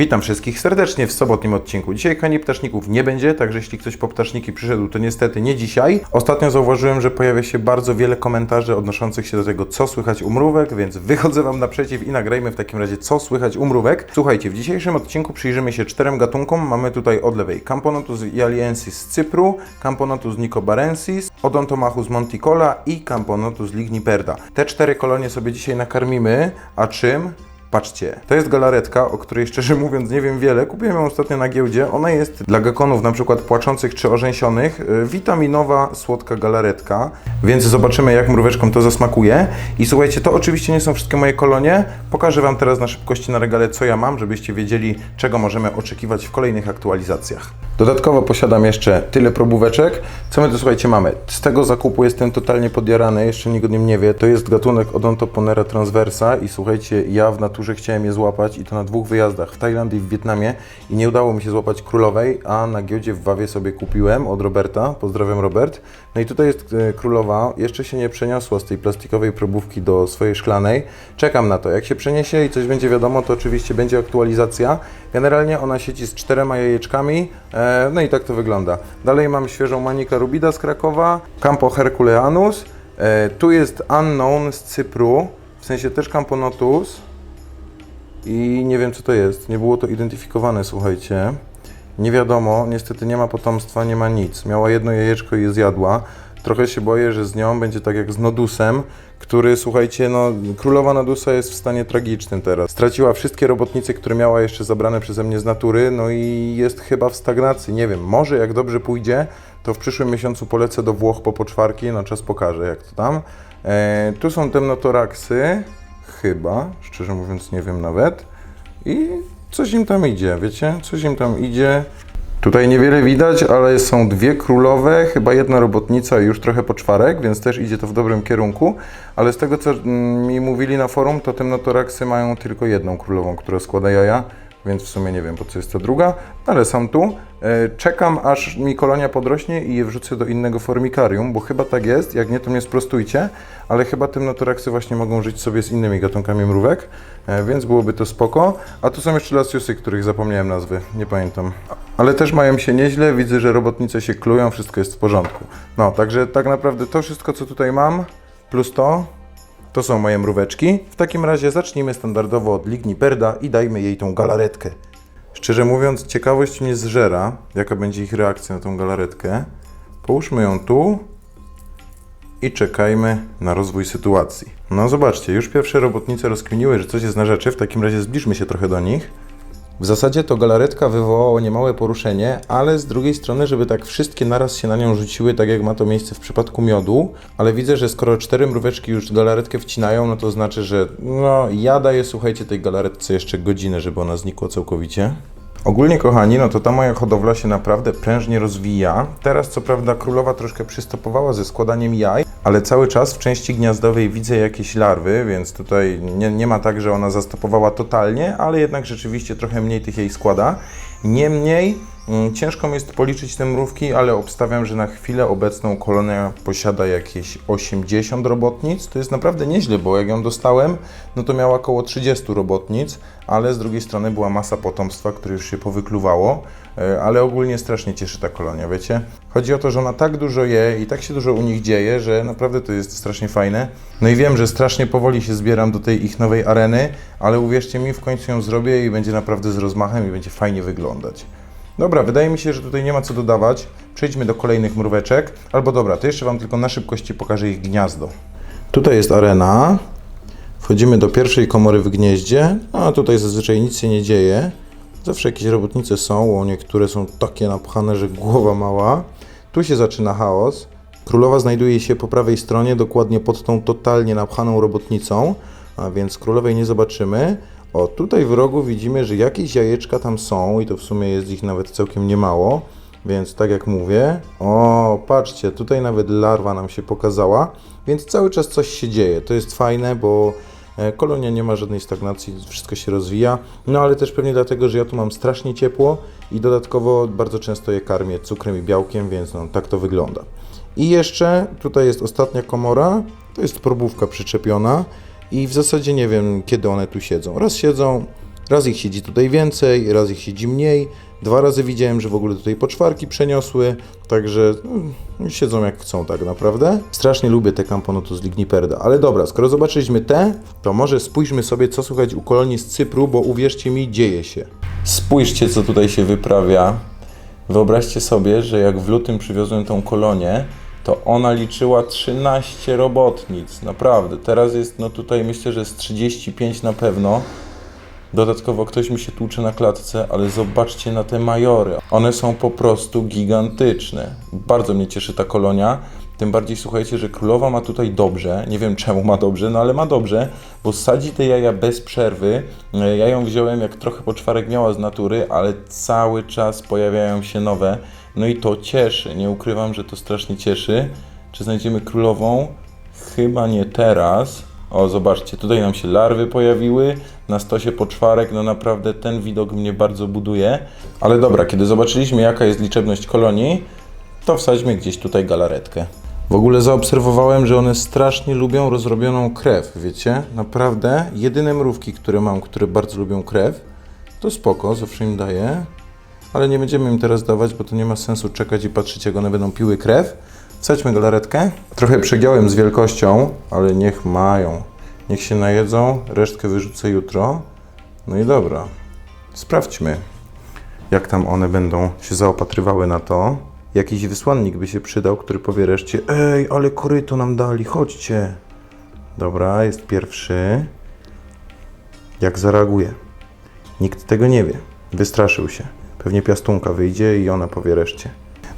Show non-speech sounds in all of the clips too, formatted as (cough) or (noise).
Witam wszystkich serdecznie w sobotnim odcinku. Dzisiaj kani ptaszników nie będzie, także jeśli ktoś po ptaszniki przyszedł, to niestety nie dzisiaj. Ostatnio zauważyłem, że pojawia się bardzo wiele komentarzy odnoszących się do tego, co słychać u mrówek, więc wychodzę Wam naprzeciw i nagrajmy w takim razie, co słychać u mrówek. Słuchajcie, w dzisiejszym odcinku przyjrzymy się czterem gatunkom. Mamy tutaj od lewej Camponotus jaliensis z Cypru, Camponotus nicobarensis, Odontomachus monticola i Camponotus ligniperda. Te cztery kolonie sobie dzisiaj nakarmimy, a czym? Patrzcie, to jest galaretka, o której szczerze mówiąc nie wiem wiele. Kupiłem ją ostatnio na giełdzie. Ona jest dla gekonów na przykład płaczących czy orzęsionych. y, Witaminowa, słodka galaretka. Więc zobaczymy jak mróweczkom to zasmakuje. I słuchajcie, to oczywiście nie są wszystkie moje kolonie. Pokażę Wam teraz na szybkości na regale co ja mam, żebyście wiedzieli czego możemy oczekiwać w kolejnych aktualizacjach. Dodatkowo posiadam jeszcze tyle probóweczek. Co my tu słuchajcie mamy? Z tego zakupu jestem totalnie podjarany, jeszcze nikt o nim nie wie. To jest gatunek Odontoponera transversa i słuchajcie, ja w naturze chciałem je złapać i to na dwóch wyjazdach, w Tajlandii i w Wietnamie i nie udało mi się złapać królowej, a na giełdzie w Wawie sobie kupiłem od Roberta. Pozdrawiam Robert. No i tutaj jest e, królowa, jeszcze się nie przeniosła z tej plastikowej probówki do swojej szklanej. Czekam na to. Jak się przeniesie i coś będzie wiadomo, to oczywiście będzie aktualizacja. Generalnie ona siedzi z czterema jajeczkami, e, no i tak to wygląda. Dalej mam świeżą Manika rubida z Krakowa, Campo herculeanus, e, tu jest Unknown z Cypru, w sensie też Camponotus i nie wiem co to jest, nie było to identyfikowane, słuchajcie. Nie wiadomo, niestety nie ma potomstwa, nie ma nic. Miała jedno jajeczko i je zjadła. Trochę się boję, że z nią będzie tak jak z Nodusem, który, słuchajcie, no, królowa Nodusa jest w stanie tragicznym teraz. Straciła wszystkie robotnice, które miała jeszcze zabrane przeze mnie z natury, no i jest chyba w stagnacji. Nie wiem, może jak dobrze pójdzie, to w przyszłym miesiącu polecę do Włoch po poczwarki, no czas pokaże jak to tam. E, tu są temnotoraksy, chyba, szczerze mówiąc nie wiem nawet. I coś im tam idzie, wiecie? Coś im tam idzie. Tutaj niewiele widać, ale są dwie królowe, chyba jedna robotnica i już trochę poczwarek, więc też idzie to w dobrym kierunku. Ale z tego, co mi mówili na forum, to temnotoraksy mają tylko jedną królową, która składa jaja, więc w sumie nie wiem, po co jest ta druga, ale są tu. E, Czekam, aż mi kolonia podrośnie i je wrzucę do innego formikarium, bo chyba tak jest, jak nie, to mnie sprostujcie, ale chyba temnotoraksy właśnie mogą żyć sobie z innymi gatunkami mrówek, e, więc byłoby to spoko. A tu są jeszcze lasiusy, których zapomniałem nazwy, nie pamiętam. Ale też mają się nieźle, widzę, że robotnice się klują, wszystko jest w porządku. No, także tak naprawdę to wszystko, co tutaj mam, plus to, to są moje mróweczki. W takim razie zacznijmy standardowo od Ligniperda i dajmy jej tą galaretkę. Szczerze mówiąc, ciekawość mnie zżera, jaka będzie ich reakcja na tą galaretkę. Połóżmy ją tu i czekajmy na rozwój sytuacji. No zobaczcie, już pierwsze robotnice rozkminiły, że coś jest na rzeczy, w takim razie zbliżmy się trochę do nich. W zasadzie to galaretka wywołała niemałe poruszenie, ale z drugiej strony, żeby tak wszystkie naraz się na nią rzuciły, tak jak ma to miejsce w przypadku miodu, ale widzę, że skoro cztery mróweczki już galaretkę wcinają, no to znaczy, że no ja daję, słuchajcie, tej galaretce jeszcze godzinę, żeby ona znikła całkowicie. Ogólnie, kochani, no to ta moja hodowla się naprawdę prężnie rozwija. Teraz, co prawda, królowa troszkę przystopowała ze składaniem jaj, ale cały czas w części gniazdowej widzę jakieś larwy, więc tutaj nie, nie ma tak, że ona zastopowała totalnie, ale jednak rzeczywiście trochę mniej tych jej składa. Niemniej ciężko mi jest policzyć te mrówki, ale obstawiam, że na chwilę obecną kolonia posiada jakieś 80 robotnic. To jest naprawdę nieźle, bo jak ją dostałem, no to miała około 30 robotnic, ale z drugiej strony była masa potomstwa, które już się powykluwało. E, Ale ogólnie strasznie cieszy ta kolonia, wiecie? Chodzi o to, że ona tak dużo je i tak się dużo u nich dzieje, że naprawdę to jest strasznie fajne. No i wiem, że strasznie powoli się zbieram do tej ich nowej areny, ale uwierzcie mi, w końcu ją zrobię i będzie naprawdę z rozmachem i będzie fajnie wyglądać. Dobra, wydaje mi się, że tutaj nie ma co dodawać. Przejdźmy do kolejnych mróweczek. Albo dobra, to jeszcze Wam tylko na szybkości pokażę ich gniazdo. Tutaj jest arena. Wchodzimy do pierwszej komory w gnieździe, a tutaj zazwyczaj nic się nie dzieje. Zawsze jakieś robotnice są, o niektóre są takie napchane, że głowa mała. Tu się zaczyna chaos. Królowa znajduje się po prawej stronie, dokładnie pod tą totalnie napchaną robotnicą, a więc królowej nie zobaczymy. O, tutaj w rogu widzimy, że jakieś jajeczka tam są i to w sumie jest ich nawet całkiem niemało. Więc tak jak mówię, o patrzcie, tutaj nawet larwa nam się pokazała, więc cały czas coś się dzieje. To jest fajne, bo e, kolonia nie ma żadnej stagnacji, wszystko się rozwija. No ale też pewnie dlatego, że ja tu mam strasznie ciepło i dodatkowo bardzo często je karmię cukrem i białkiem, więc no, tak to wygląda. I jeszcze tutaj jest ostatnia komora, to jest probówka przyczepiona i w zasadzie nie wiem, kiedy one tu siedzą. Raz siedzą, Raz ich siedzi tutaj więcej, raz ich siedzi mniej. Dwa razy widziałem, że w ogóle tutaj poczwarki przeniosły, także no, siedzą jak chcą tak naprawdę. Strasznie lubię te Camponotus ligniperda, ale dobra, skoro zobaczyliśmy te, to może spójrzmy sobie, co słychać u kolonii z Cypru, bo uwierzcie mi, dzieje się. Spójrzcie, co tutaj się wyprawia. Wyobraźcie sobie, że jak w lutym przywiozłem tą kolonię, to ona liczyła 13 robotnic. Naprawdę. Teraz jest, no tutaj myślę, że z 35 na pewno. Dodatkowo ktoś mi się tłucze na klatce, ale zobaczcie na te majory. One są po prostu gigantyczne. Bardzo mnie cieszy ta kolonia. Tym bardziej słuchajcie, że królowa ma tutaj dobrze. Nie wiem czemu ma dobrze, no ale ma dobrze, bo sadzi te jaja bez przerwy. Ja ją wziąłem jak trochę poczwarek miała z natury, ale cały czas pojawiają się nowe. No i to cieszy. Nie ukrywam, że to strasznie cieszy. Czy znajdziemy królową? Chyba nie teraz. O, zobaczcie, tutaj nam się larwy pojawiły, na stosie poczwarek, no naprawdę ten widok mnie bardzo buduje. Ale dobra, kiedy zobaczyliśmy jaka jest liczebność kolonii, to wsadźmy gdzieś tutaj galaretkę. W ogóle zaobserwowałem, że one strasznie lubią rozrobioną krew, wiecie? Naprawdę, jedyne mrówki, które mam, które bardzo lubią krew, to spoko, zawsze im daję, ale nie będziemy im teraz dawać, bo to nie ma sensu czekać i patrzeć, jak one będą piły krew. Wsadźmy galaretkę. Trochę przegiąłem z wielkością, ale niech mają. Niech się najedzą, resztkę wyrzucę jutro. No i dobra, sprawdźmy, jak tam one będą się zaopatrywały na to. Jakiś wysłannik by się przydał, który powie reszcie, ej, ale koryto nam dali, chodźcie. Dobra, jest pierwszy. Jak zareaguje? Nikt tego nie wie. Wystraszył się. Pewnie piastunka wyjdzie i ona powie reszcie.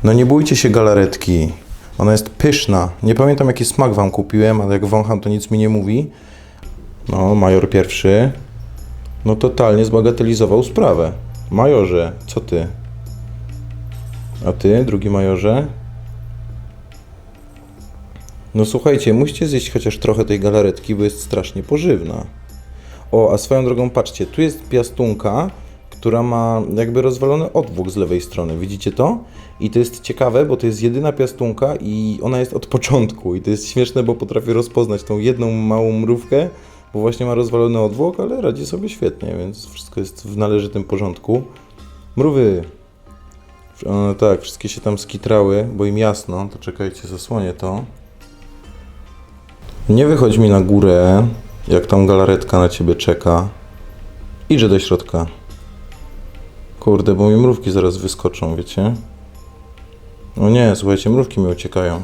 No nie bójcie się galaretki. Ona jest pyszna. Nie pamiętam jaki smak wam kupiłem, ale jak wącham to nic mi nie mówi. No, major pierwszy. No totalnie zbagatelizował sprawę. Majorze, co ty? A ty, drugi majorze? No słuchajcie, musicie zjeść chociaż trochę tej galaretki, bo jest strasznie pożywna. O, a swoją drogą, patrzcie, tu jest piastunka, która ma jakby rozwalony odwłok z lewej strony. Widzicie to? I to jest ciekawe, bo to jest jedyna piastunka i ona jest od początku. I to jest śmieszne, bo potrafię rozpoznać tą jedną małą mrówkę, bo właśnie ma rozwalony odwłok, ale radzi sobie świetnie, więc wszystko jest w należytym porządku. Mrówy! One tak, wszystkie się tam skitrały, bo im jasno, to czekajcie, zasłonię to. Nie wychodź mi na górę, jak tam galaretka na ciebie czeka. Idzie do środka. Kurde, bo mi mrówki zaraz wyskoczą, wiecie? O nie, słuchajcie, mrówki mi uciekają.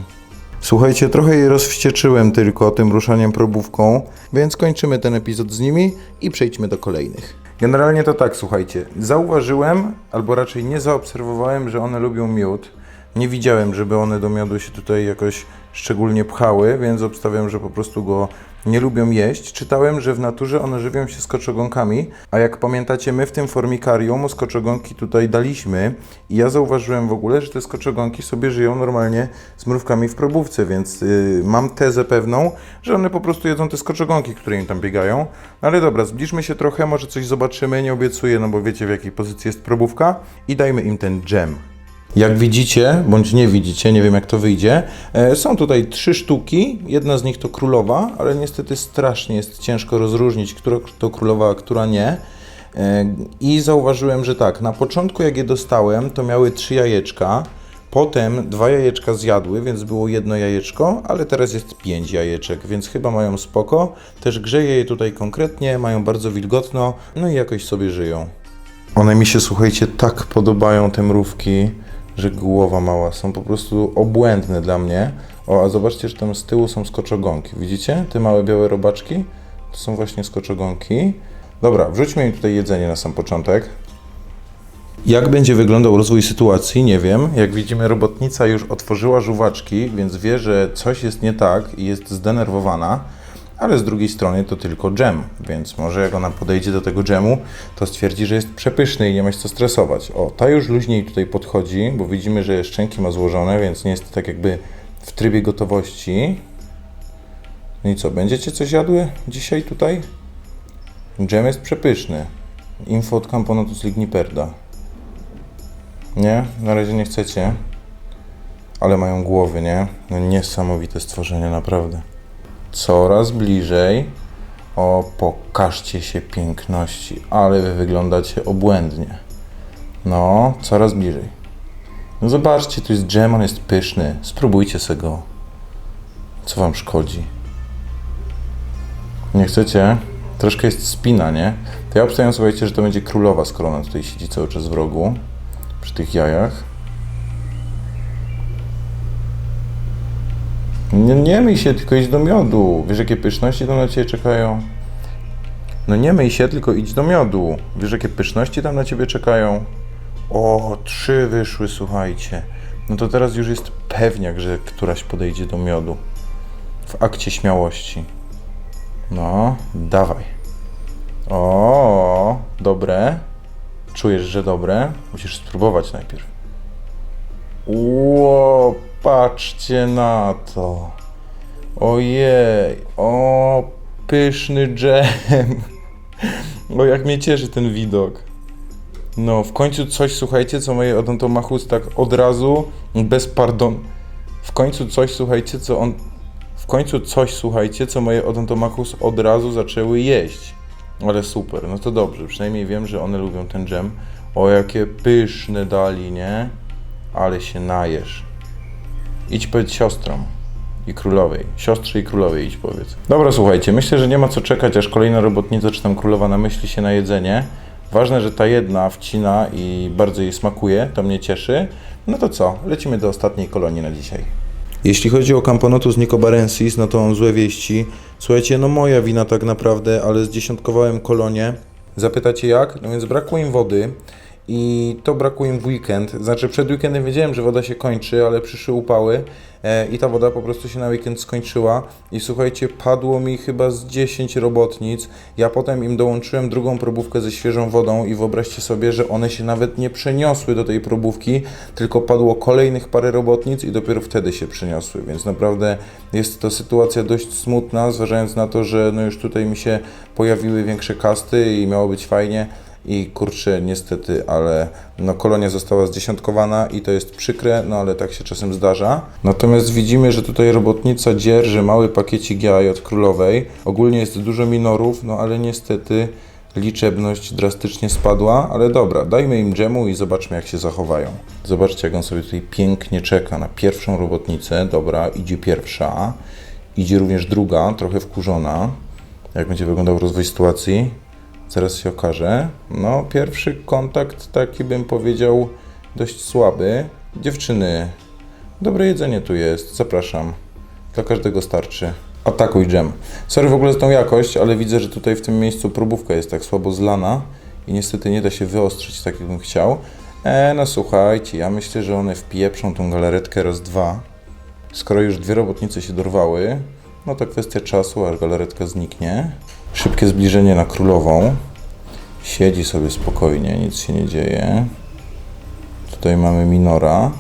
Słuchajcie, trochę je rozwścieczyłem tylko tym ruszaniem probówką, więc kończymy ten epizod z nimi i przejdźmy do kolejnych. Generalnie to tak, słuchajcie, zauważyłem, albo raczej nie zaobserwowałem, że one lubią miód. Nie widziałem, żeby one do miodu się tutaj jakoś szczególnie pchały, więc obstawiam, że po prostu go nie lubią jeść. Czytałem, że w naturze one żywią się skoczogonkami, a jak pamiętacie, my w tym formikarium skoczogonki tutaj daliśmy i ja zauważyłem w ogóle, że te skoczogonki sobie żyją normalnie z mrówkami w probówce, więc yy, mam tezę pewną, że one po prostu jedzą te skoczogonki, które im tam biegają. No ale dobra, zbliżmy się trochę, może coś zobaczymy, nie obiecuję, no bo wiecie w jakiej pozycji jest probówka i dajmy im ten dżem. Jak widzicie, bądź nie widzicie, nie wiem jak to wyjdzie, e, są tutaj trzy sztuki. Jedna z nich to królowa, ale niestety strasznie jest ciężko rozróżnić, która to królowa, a która nie. E, I zauważyłem, że tak, na początku jak je dostałem, to miały trzy jajeczka. Potem dwa jajeczka zjadły, więc było jedno jajeczko, ale teraz jest pięć jajeczek, więc chyba mają spoko. Też grzeje je tutaj konkretnie, mają bardzo wilgotno, no i jakoś sobie żyją. One mi się, słuchajcie, tak podobają te mrówki, że głowa mała. Są po prostu obłędne dla mnie. O, a zobaczcie, że tam z tyłu są skoczogonki. Widzicie? Te małe białe robaczki? To są właśnie skoczogonki. Dobra, wrzućmy im tutaj jedzenie na sam początek. Jak będzie wyglądał rozwój sytuacji, nie wiem. Jak widzimy, robotnica już otworzyła żuwaczki, więc wie, że coś jest nie tak i jest zdenerwowana, ale z drugiej strony to tylko dżem, więc może jak ona podejdzie do tego dżemu, to stwierdzi, że jest przepyszny i nie ma się co stresować. O, ta już luźniej tutaj podchodzi, bo widzimy, że szczęki ma złożone, więc nie jest tak jakby w trybie gotowości. No i co, będziecie coś jadły dzisiaj tutaj? Dżem jest przepyszny. Info od Camponotus ligniperda. Nie? Na razie nie chcecie. Ale mają głowy, nie? No niesamowite stworzenie, naprawdę. Coraz bliżej. O, pokażcie się piękności, ale wy wyglądacie obłędnie. No, coraz bliżej. No zobaczcie, tu jest dżem, on jest pyszny. Spróbujcie se go. Co wam szkodzi? Nie chcecie? Troszkę jest spina, nie? To ja obstawiam, słuchajcie, że to będzie królowa, skoro ona tutaj siedzi cały czas w rogu. Przy tych jajach. Nie, nie myj się, tylko idź do miodu. Wiesz, jakie pyszności tam na ciebie czekają? No nie myj się, tylko idź do miodu. Wiesz, jakie pyszności tam na ciebie czekają? O, trzy wyszły, słuchajcie. No to teraz już jest pewniak, że któraś podejdzie do miodu. W akcie śmiałości. No, dawaj. O, dobre. Czujesz, że dobre? Musisz spróbować najpierw. Ło, patrzcie na to. Ojej, o, pyszny dżem. (laughs) O, jak mnie cieszy ten widok. No, w końcu coś, słuchajcie, co moje odontomachus tak od razu, bez pardon. W końcu coś, słuchajcie, co on... W końcu coś, słuchajcie, co moje odontomachus od razu zaczęły jeść. Ale super, no to dobrze, przynajmniej wiem, że one lubią ten dżem. O, jakie pyszne dali, nie? Ale się najesz. Idź powiedz siostrom i królowej. Siostrze i królowej idź powiedz. Dobra, słuchajcie, myślę, że nie ma co czekać, aż kolejna robotnica czy tam królowa namyśli się na jedzenie. Ważne, że ta jedna wcina i bardzo jej smakuje, to mnie cieszy. No to co, lecimy do ostatniej kolonii na dzisiaj. Jeśli chodzi o Camponotus nicobarensis, no to złe wieści. Słuchajcie, no moja wina tak naprawdę, ale zdziesiątkowałem kolonię. Zapytacie jak? No więc brakło im wody i to brakło im w weekend. Znaczy przed weekendem wiedziałem, że woda się kończy, ale przyszły upały e, i ta woda po prostu się na weekend skończyła. I słuchajcie, padło mi chyba z 10 robotnic. Ja potem im dołączyłem drugą probówkę ze świeżą wodą i wyobraźcie sobie, że one się nawet nie przeniosły do tej probówki, tylko padło kolejnych parę robotnic i dopiero wtedy się przeniosły. Więc naprawdę jest to sytuacja dość smutna, zważając na to, że no już tutaj mi się pojawiły większe kasty i miało być fajnie. I kurczę, niestety, ale no, kolonia została zdziesiątkowana i to jest przykre, no ale tak się czasem zdarza. Natomiast widzimy, że tutaj robotnica dzierży mały pakiecik jaj od królowej. Ogólnie jest dużo minorów, no ale niestety liczebność drastycznie spadła, ale dobra, dajmy im dżemu i zobaczmy jak się zachowają. Zobaczcie jak on sobie tutaj pięknie czeka na pierwszą robotnicę. Dobra, idzie pierwsza, idzie również druga, trochę wkurzona. Jak będzie wyglądał rozwój sytuacji? Zaraz się okaże. No, pierwszy kontakt taki bym powiedział dość słaby. Dziewczyny, dobre jedzenie tu jest, zapraszam. Dla każdego starczy. Atakuj dżem. Sorry w ogóle za tą jakość, ale widzę, że tutaj w tym miejscu próbówka jest tak słabo zlana i niestety nie da się wyostrzyć tak, jakbym chciał. E, no słuchajcie, ja myślę, że one wpieprzą tą galaretkę raz, dwa. Skoro już dwie robotnice się dorwały, no to kwestia czasu, aż galaretka zniknie. Szybkie zbliżenie na królową. Siedzi sobie spokojnie, nic się nie dzieje. Tutaj mamy minora.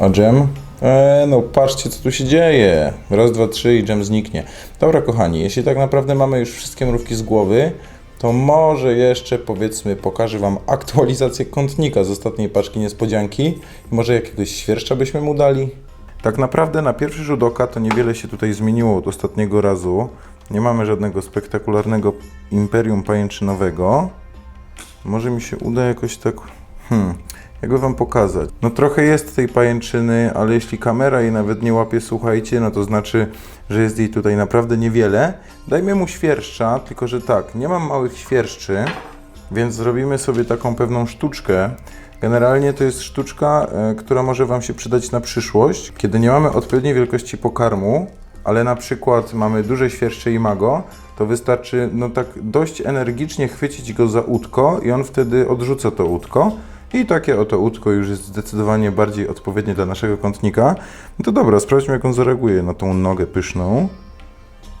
A dżem? Eee, no patrzcie co tu się dzieje. Raz, dwa, trzy i dżem zniknie. Dobra kochani, jeśli tak naprawdę mamy już wszystkie mrówki z głowy, to może jeszcze powiedzmy pokażę Wam aktualizację kątnika z ostatniej paczki niespodzianki. Może jakiegoś świerszcza byśmy mu dali? Tak naprawdę na pierwszy rzut oka to niewiele się tutaj zmieniło od ostatniego razu. Nie mamy żadnego spektakularnego imperium pajęczynowego. Może mi się uda jakoś tak... Hmm, jakby Wam pokazać. No trochę jest tej pajęczyny, ale jeśli kamera jej nawet nie łapie, słuchajcie, no to znaczy, że jest jej tutaj naprawdę niewiele. Dajmy mu świerszcza, tylko że tak, nie mam małych świerszczy, więc zrobimy sobie taką pewną sztuczkę. Generalnie to jest sztuczka, e, która może Wam się przydać na przyszłość, kiedy nie mamy odpowiedniej wielkości pokarmu, ale na przykład mamy duże świerszcze i mago, to wystarczy no tak dość energicznie chwycić go za łódko i on wtedy odrzuca to łódko. I takie oto łódko już jest zdecydowanie bardziej odpowiednie dla naszego kątnika. No to dobra, sprawdźmy jak on zareaguje na tą nogę pyszną.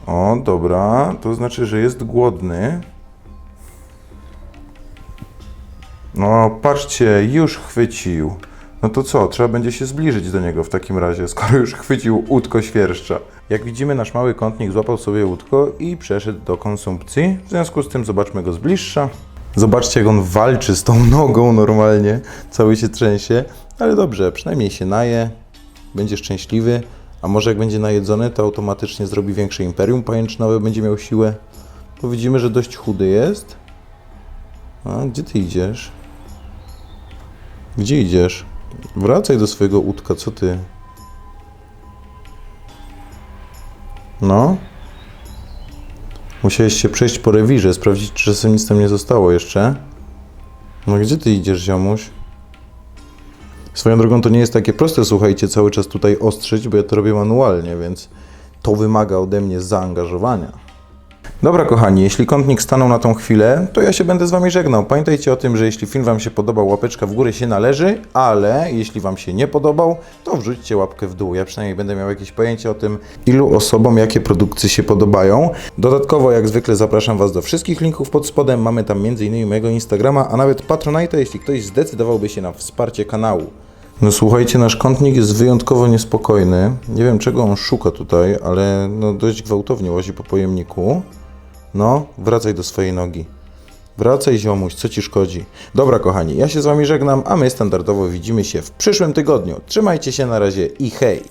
O, dobra, to znaczy, że jest głodny. No, patrzcie, już chwycił. No to co, trzeba będzie się zbliżyć do niego w takim razie, skoro już chwycił łódko świerszcza. Jak widzimy, nasz mały kątnik złapał sobie łódko i przeszedł do konsumpcji. W związku z tym zobaczmy go z bliższa. Zobaczcie, jak on walczy z tą (laughs) nogą normalnie, cały się trzęsie. Ale dobrze, przynajmniej się naje, będzie szczęśliwy. A może jak będzie najedzony, to automatycznie zrobi większe imperium pajęczynowe, będzie miał siłę. Bo widzimy, że dość chudy jest. A gdzie ty idziesz? Gdzie idziesz? Wracaj do swojego łódka, co ty? No? Musiałeś się przejść po rewirze, sprawdzić, czy czasem nic tam nie zostało jeszcze. No gdzie ty idziesz, ziomuś? Swoją drogą to nie jest takie proste, słuchajcie, cały czas tutaj ostrzyć, bo ja to robię manualnie, więc to wymaga ode mnie zaangażowania. Dobra, kochani, jeśli kątnik stanął na tą chwilę, to ja się będę z Wami żegnał. Pamiętajcie o tym, że jeśli film Wam się podobał, łapeczka w górę się należy, ale jeśli Wam się nie podobał, to wrzućcie łapkę w dół. Ja przynajmniej będę miał jakieś pojęcie o tym, ilu osobom jakie produkcje się podobają. Dodatkowo, jak zwykle, zapraszam Was do wszystkich linków pod spodem. Mamy tam m.in. mojego Instagrama, a nawet Patronite'a, jeśli ktoś zdecydowałby się na wsparcie kanału. No słuchajcie, nasz kątnik jest wyjątkowo niespokojny. Nie wiem czego on szuka tutaj, ale no dość gwałtownie łazi po pojemniku. No, wracaj do swojej nogi. Wracaj ziomuś, co ci szkodzi? Dobra kochani, ja się z wami żegnam, a my standardowo widzimy się w przyszłym tygodniu. Trzymajcie się na razie i hej!